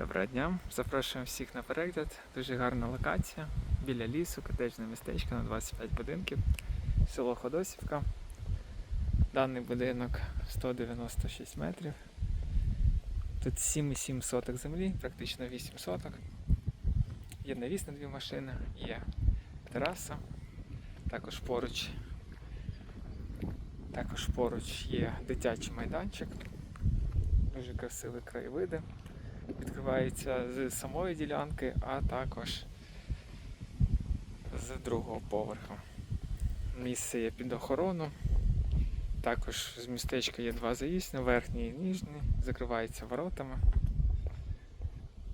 Доброго дня. Запрошуємо всіх на перегляд. Дуже гарна локація. Біля лісу, котеджне містечко на 25 будинків. Село Ходосівка. Даний будинок 196 метрів. Тут 7,7 соток землі, практично 8 соток. Є навіс на дві машини, є тераса. Також поруч. Також поруч є дитячий майданчик. Дуже красиві краєвиди відкривається з самої ділянки, а також з другого поверху. Місце є під охорону. Також з містечка є два заїзди, верхній і нижній, закриваються воротами.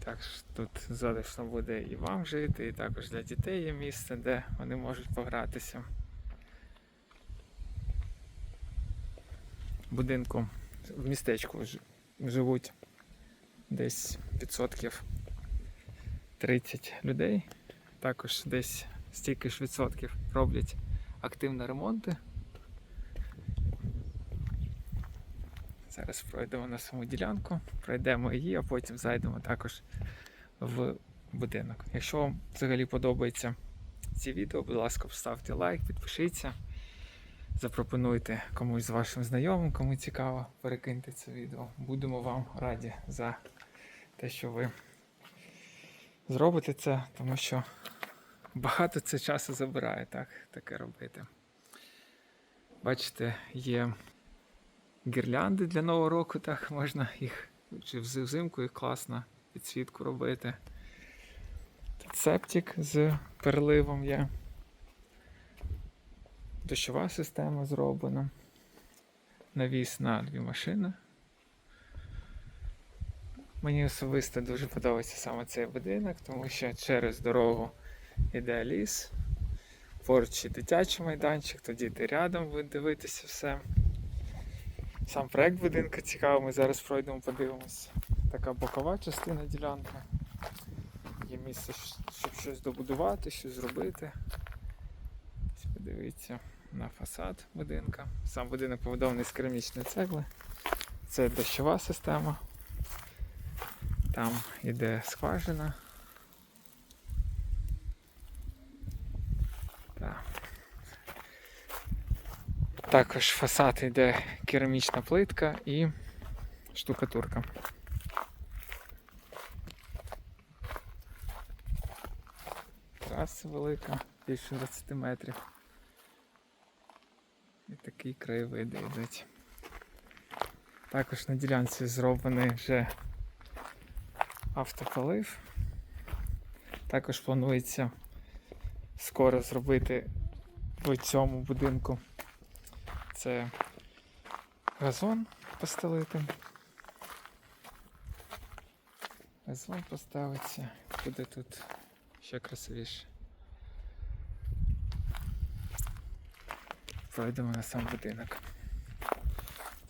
Так що тут затишно буде і вам жити, і також для дітей є місце, де вони можуть погратися. Будинку в містечку живуть десь відсотків 30 людей. Також десь стільки ж відсотків роблять активні ремонти. Зараз пройдемо на саму ділянку, пройдемо її, а потім зайдемо також в будинок. Якщо вам взагалі подобається ці відео, будь ласка, поставте лайк, підпишіться, запропонуйте комусь з вашим знайомим, кому цікаво, перекиньте це відео. Будемо вам раді за те, що ви зробите це, тому що багато це часу забирає так, таке робити. Бачите, є гірлянди для Нового року, так можна їх чи взимку їх класно підсвітку робити. Септик з переливом є. Дощова система зроблена. Навіс на дві машини. Мені особисто дуже подобається саме цей будинок, тому що через дорогу йде ліс, поруч і дитячий майданчик, то діти рядом будуть дивитися все. Сам проект будинку цікавий, ми зараз пройдемо, подивимось. Така бокова частина ділянки. Є місце, щоб щось добудувати, щось зробити. Подивіться на фасад будинка. Сам будинок побудований з керамічної цегли. Це дощова система. Там іде скважина. Так. Також фасад йде керамічна плитка і штукатурка. Траса велика, більше 20 метрів. І такі краєвиди йдуть. Також на ділянці зроблений вже автополив. Також планується скоро зробити в цьому будинку це газон постелити. Газон поставиться, буде тут ще красивіше. Пройдемо на сам будинок.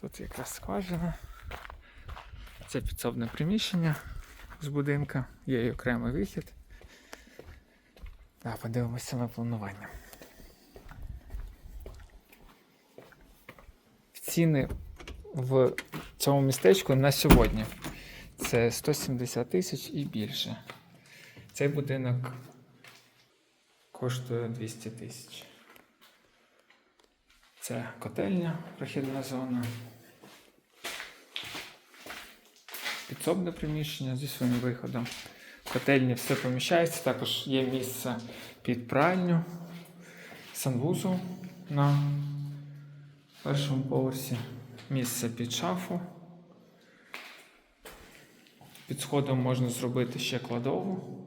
Тут якраз скважина. Це підсобне приміщення з будинка, є і окремий вихід. Так, подивимося саме планування. Ціни в цьому містечку на сьогодні це 170 тисяч і більше. Цей будинок коштує 200 тисяч. Це котельня, прохідна зона. Підсобне приміщення зі своїм виходом. В котельні все поміщається, також є місце під пральню, санвузол на першому поверсі, місце під шафу. Під сходом можна зробити ще кладову.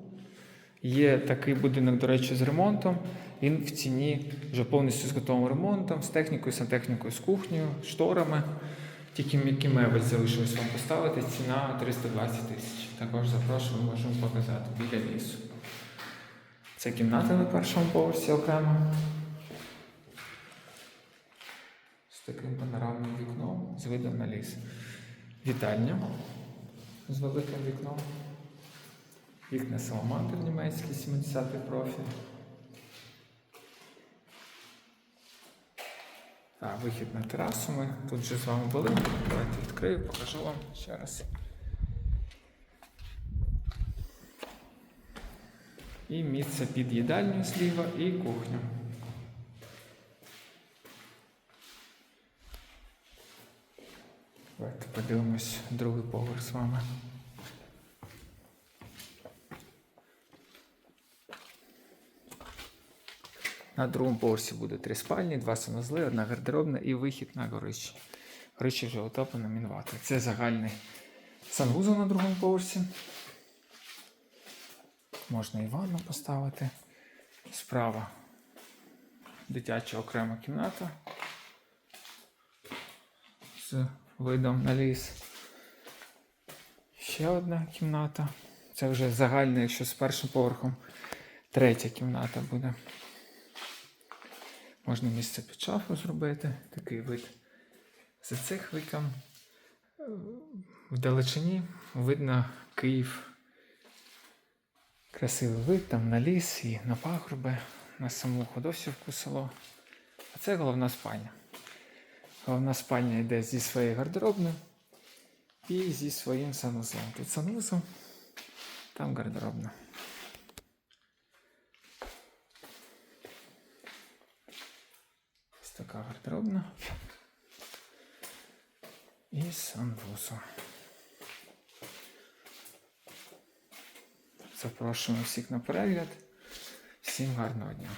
Є такий будинок, до речі, з ремонтом. Він в ціні вже повністю з готовим ремонтом, з технікою, сантехнікою, з кухнею, шторами. Тільки м'які мебель залишилось вам поставити. Ціна 320 тисяч. Також запрошую, можемо показати біля лісу. Це кімната на першому поверсі окремо. З таким панорамним вікном, з видом на ліс. Вітальня з великим вікном. Вікна Саламандр німецький, 70-й профіль. Так, вихід на терасу ми тут вже з вами були. Давайте відкрию, покажу вам ще раз. І місце під їдальню зліва і кухню. Давайте подивимось другий поверх з вами. На другому поверсі буде три спальні, два санузли, одна гардеробна і вихід на горище. Горище вже отоплено мінвати. Це загальний санвузол на другому поверсі. Можна і ванну поставити. Справа дитяча окрема кімната з видом на ліс. Ще одна кімната. Це вже загальна, якщо з першим поверхом третя кімната буде. Можна місце під шафу зробити, такий вид. За цих вікон е, вдалечині видно Київ. Красивий вид там на ліс і на пагорби, на саму Ходосівку село. А це головна спальня. Головна спальня йде зі своєю гардеробною і зі своїм санузлом. Тут санузел, там гардеробна. Така гардеробна. І санвузол. Запрошуємо всіх на перегляд. Всім гарного дня.